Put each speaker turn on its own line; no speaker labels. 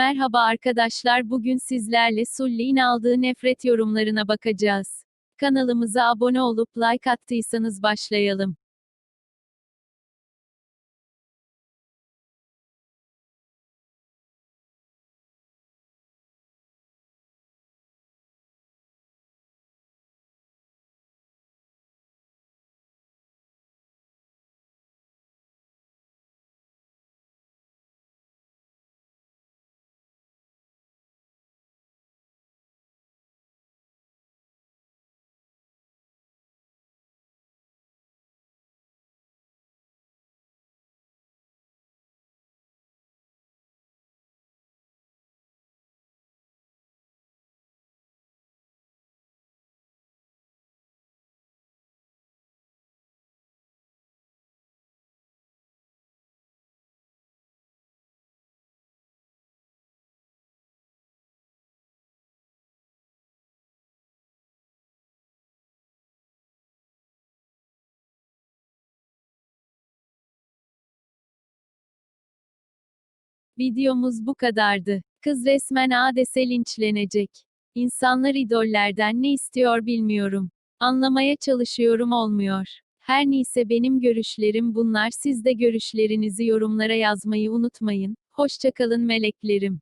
Merhaba arkadaşlar bugün sizlerle Sulli'nin aldığı nefret yorumlarına bakacağız. Kanalımıza abone olup like attıysanız başlayalım. Videomuz bu kadardı. Kız resmen adese linçlenecek. İnsanlar idollerden ne istiyor bilmiyorum. Anlamaya çalışıyorum olmuyor. Her neyse benim görüşlerim bunlar siz de görüşlerinizi yorumlara yazmayı unutmayın. Hoşçakalın meleklerim.